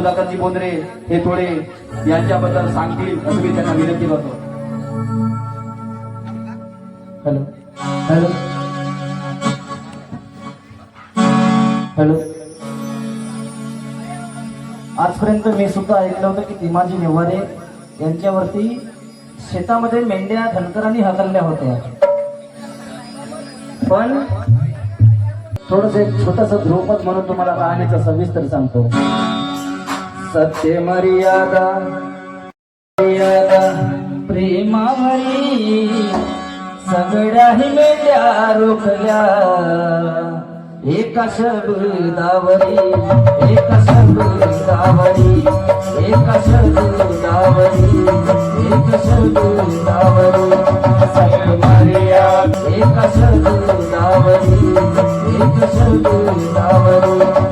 सुधाकरजी बोंद्रे हे थोडे यांच्याबद्दल सांगतील असं मी त्यांना विनंती करतो. हॅलो. हॅलो. हॅलो. आजपर्यंत मी सुद्धा ऐकलं होतं की तिमाजी नेवारे यांच्यावरती शेतामध्ये मेंढ्या धनकरांनी हकलल्या होत्या. पण थोडस एक छोटस ध्रुवपद म्हणून तुम्हाला कहाणीचा सविस्तर सांगतो. सत्य मर्यादा मर्यादा प्रेमावरी सगळ्याही मेंढ्या रोखल्या. एका शब्दावरी एका शब्दावरी एका शब्दावरी एका शब्दावरी सत्य मर्यादा एका शब्दावरी एका शब्दावरी.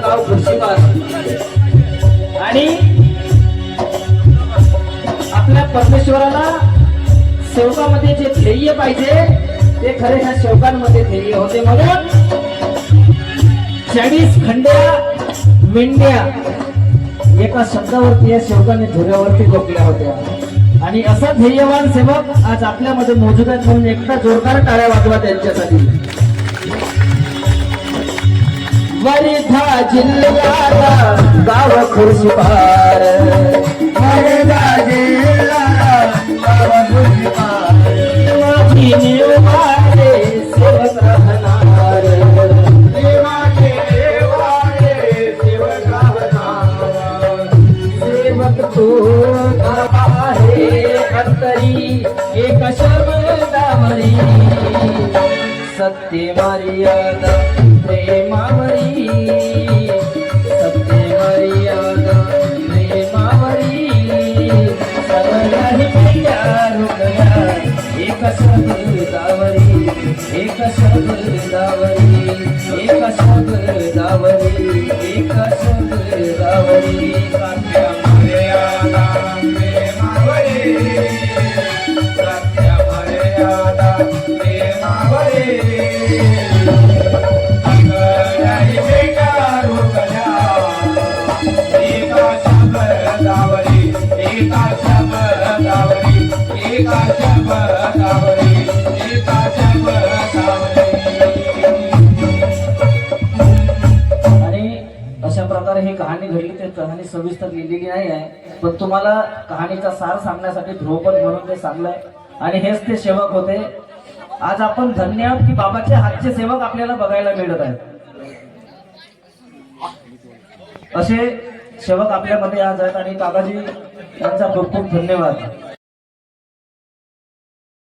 गाव आणि आपल्या परमेश्वराला सेवकामध्ये जे ध्येय पाहिजे ते खरे ह्या सेवकांमध्ये ध्येय होते. म्हणून चाळीस खंड्या मेंढ्या एका शब्दावरती या सेवकाने धुऱ्यावरती गोपल्या होत्या. आणि असा ध्येयवान सेवक आज आपल्यामध्ये मौजूद आहेत म्हणून एकटा जोरदार टाळ्या वाजवा त्यांच्यासाठी. वर्धा जिल्ह्याला गाव खुर्शीपार. वर्धा जिल्ह्याला गाव खुर्शीपार. माझी निवारे सेवक राहणार. सत्य मर्यादा प्रेमावरी। सत्य मर्यादा प्रेमावरी। सगळ्याही पिढ्या रुकल्या एक शब्दावरी एक शब्दावरी एक शब्दावरी प्रकारे ही कहाणी घडली ते कहाणी सविस्तर लिहिलेली नाही आहे पण तुम्हाला कहाणीचा सार सांगण्यासाठी ध्रुवपद म्हणून ते सांगलंय. आणि हेच ते सेवक होते. आज आपण धन्य आहोत की बाबाचे हातचे सेवक आपल्याला बघायला मिळत आहेत. असे सेवक आपल्यामध्ये आज आहेत आणि काकाजी यांचा खूप खूप धन्यवाद.